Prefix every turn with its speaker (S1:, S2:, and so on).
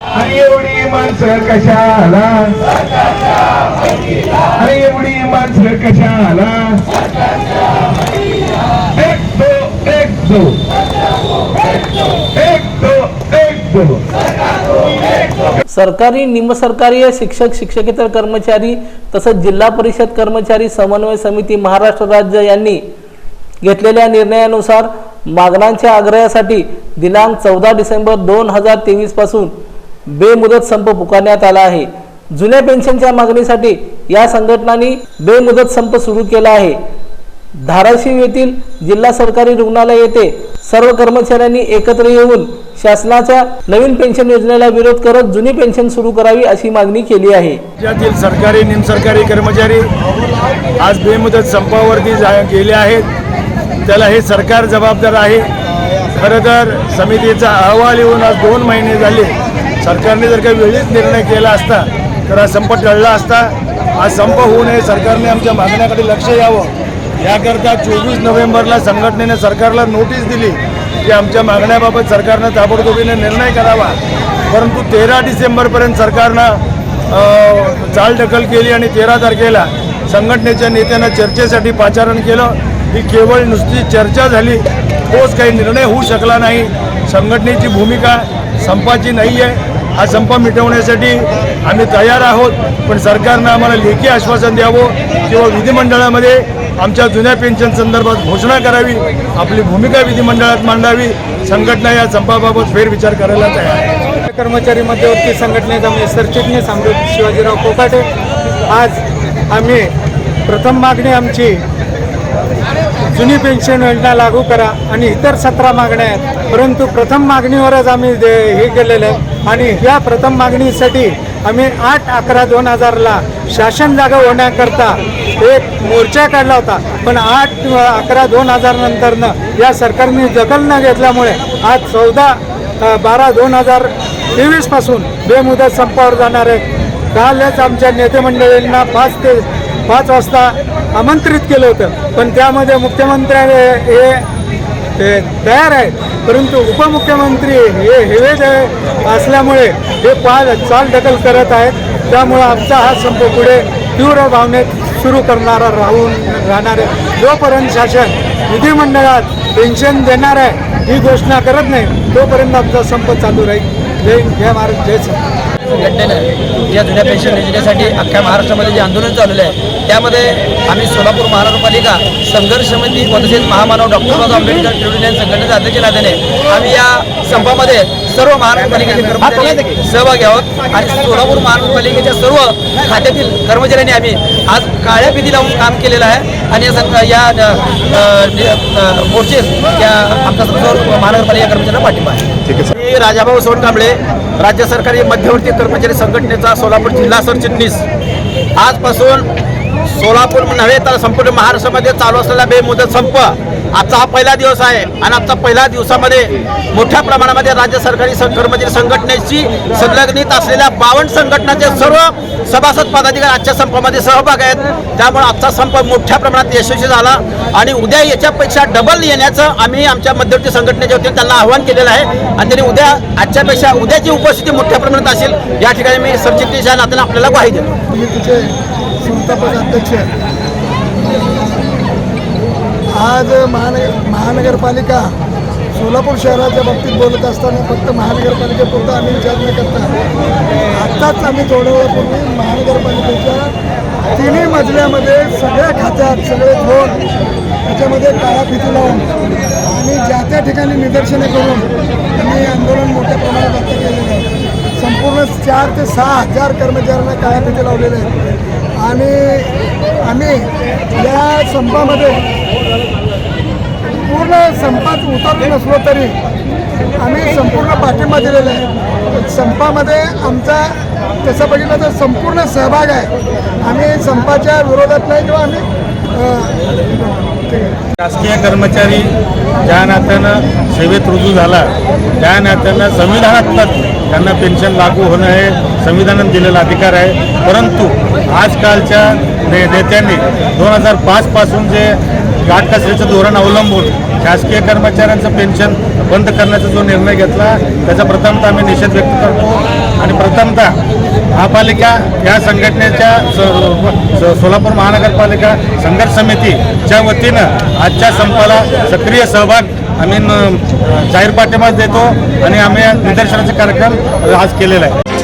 S1: आणि माणसं कशाला? आणि एवढी माणसं कशाला? एक दो एक दो. एक दो
S2: सरकारी निमसरकारी शिक्षक शिक्षकेतर कर्मचारी तसंच जिल्हा परिषद कर्मचारी समन्वय समिती महाराष्ट्र राज्य यांनी घेतलेल्या निर्णयानुसार मागण्यांच्या आग्रहासाठी दिनांक चौदा डिसेंबर दोन हजार तेवीसपासून बेमुदत संप पुकारण्यात आला आहे. जुन्या पेन्शनच्या मागणीसाठी या संघटनांनी बेमुदत संप सुरू केला आहे. धाराशिव येथील जिल्हा सरकारी रुग्णालय येथे सर्व कर्मचाऱ्यांनी एकत्र येऊन शासनाच्या नवीन पेन्शन योजनेला विरोध करत जुनी पेन्शन सुरू करावी अशी मागणी केली आहे.
S3: राज्यातील सरकारी निमसरकारी कर्मचारी आज बेमुदत संपावरती जा गेले आहेत. त्याला हे सरकार जबाबदार आहे. खरं तर समितीचा अहवाल येऊन आज दोन महिने झाले. सरकारने जर काही वेळीच निर्णय केला असता तर हा संप टळला असता. आज संप होऊ नये. सरकारने आमच्या मागण्याकडे लक्ष यावं. याकरता चोवीस नोव्हेंबरला संघटनेने सरकारला नोटीस दिली की आमच्या मागण्याबाबत सरकारनं ताबडतोबीने निर्णय करावा. परंतु तेरा डिसेंबरपर्यंत सरकारनं चालढकल केली आणि तेरा तारखेला संघटनेच्या नेत्यांना चर्चेसाठी पाचारण केलं. ही केवळ नुसती चर्चा झाली. तोच काही निर्णय होऊ शकला नाही. संघटनेची भूमिका संपाची नाही आहे हा संप मिटवण्यासाठी आम्ही तयार आहोत. पण सरकारनं आम्हाला लेखी आश्वासन द्यावं किंवा विधिमंडळामध्ये आमच्या जुन्या पेन्शन संदर्भात घोषणा करावी आपली भूमिका विधिमंडळात मांडावी संघटना या संपाबाबत फेरविचार करायला तयार
S4: कर्मचारी मध्यवर्ती संघटनेचा मी सरचिटणीस अमृत शिवाजीराव कोकाटे. आज आम्ही प्रथम मागणी आमची जुनी पेन्शन योजना लागू करा आणि इतर सतरा मागण्या आहेत. परंतु प्रथम मागणीवरच आम्ही हे केलेलं आहे आणि ह्या प्रथम मागणीसाठी आम्ही आठ अकरा दोन हजारला शासन जागा होण्याकरता एक मोर्चा काढला होता. पण आठ अकरा दोन हजार नंतरनं या सरकारने दखल न घेतल्यामुळे आज चौदा बारा दोन हजार तेवीसपासून बेमुदत संपावर जाणार आहे कालच आमच्या नेते मंडळींना पाच ते पाच वाजता आमंत्रित केलं होतं. पण त्यामध्ये मुख्यमंत्री हे तयार आहेत. परंतु उपमुख्यमंत्री हे हेवे असल्यामुळे हे पाल चाल ढकल करत आहेत. त्यामुळं आमचा हा संप पुढे तीव्र भावनेत सुरू करणारा राहून राहणार आहे जोपर्यंत शासन विधिमंडळात पेन्शन देणार आहे ही घोषणा करत नाही तोपर्यंत आमचा संप चालू राहील. जय जय महाराज जय सर
S5: संघटनेनं या जुन्या पेन्शन योजनेसाठी अख्ख्या महाराष्ट्रामध्ये जे आंदोलन चाललेलं आहे त्यामध्ये आम्ही सोलापूर महानगरपालिका संघर्ष समिती व महामानव डॉक्टर बाबासाहेब आंबेडकर ट्रिब्युनल संघटनेचे अध्यक्ष नात्याने आम्ही या संपामध्ये सर्व महानगरपालिकेचे कर्मचारी सहभागी आहोत आणि सोलापूर महानगरपालिकेच्या सर्व खात्यातील कर्मचाऱ्यांनी आम्ही आज काळ्या भीती लावून काम केलेलं आहे आणि या या मोर्चेस या आमच्या महानगरपालिका कर्मचाऱ्यांना पाठिंबा आहे. मी राजाभाऊ सोनकांबळे राज्य सरकारी मध्यवर्ती कर्मचारी संघटनेचा सोलापूर जिल्हा सरचिटणीस. आजपासून सोलापूर नव्हे तर संपूर्ण महाराष्ट्रामध्ये चालू असलेला बेमुदत संप आजचा हा पहिला दिवस आहे आणि आजचा पहिल्या दिवसामध्ये मोठ्या प्रमाणामध्ये राज्य सरकारी कर्मचारी संघटनेची संलग्नित असलेल्या बावन्न संघटनाचे सर्व सभासद पदाधिकारी आजच्या संपामध्ये सहभाग आहेत. त्यामुळे आजचा संप मोठ्या प्रमाणात यशस्वी झाला आणि उद्या याच्यापेक्षा डबल येण्याचं आम्ही आमच्या मध्यवर्ती संघटनेच्या वतीने त्यांना आवाहन केलेलं आहे. आणि त्यांनी उद्या आजच्यापेक्षा उद्याची उपस्थिती मोठ्या प्रमाणात असेल या ठिकाणी मी सरचिटणीस या नात्याने आपल्याला ग्वाही देतो.
S4: अध्यक्ष आज महानगर महानगरपालिका सोलापूर शहराच्या बाबतीत बोलत असताना फक्त महानगरपालिकेपुरतं आम्ही विचार न करता आत्ताच आम्ही थोड्या वेळापूर्वी महानगरपालिकेच्या तिन्ही मजल्यामध्ये सगळ्या खात्यात सगळे झोन त्याच्यामध्ये काळा फिती लावून आणि ज्या त्या ठिकाणी निदर्शने करून आम्ही आंदोलन मोठ्या प्रमाणात व्यक्त केलेलं आहे. संपूर्ण चार ते सहा हजार कर्मचाऱ्यांना काळ्या फिती लावलेले आहेत. आणि आम्ही या संपामध्ये पूर्ण संपात उतरलो नसलो तरी आम्ही संपूर्ण पाठिंबा दिलेला आहे. संपामध्ये आमचा तसं बघितलं तर संपूर्ण सहभाग आहे. आम्ही संपाच्या विरोधात नाही किंवा आम्ही
S6: शासकीय कर्मचारी ज्या नात्यानं सेवेत रुजू झाला त्या नात्यानं संविधानात्मक त्यांना पेन्शन लागू होणं हे संविधानात दिलेला अधिकार आहे. परंतु आजकालच्या नेत्यांनी दोन हजार पाचपासून जे गाठकसरीचं धोरण अवलंबून शासकीय कर्मचाऱ्यांचं पेन्शन बंद करण्याचा जो निर्णय घेतला त्याचा प्रथमतः आम्ही निषेध व्यक्त करतो. आणि प्रथमतः महापालिका या संघटनेच्या स- स- सोलापूर महानगरपालिका संघर्ष समितीच्या वतीनं आजच्या संपाला सक्रिय सहभाग आम्ही न- जाहीर पाठिंबा देतो आणि आम्ही निदर्शनाचा कार्यक्रम आज केलेला आहे.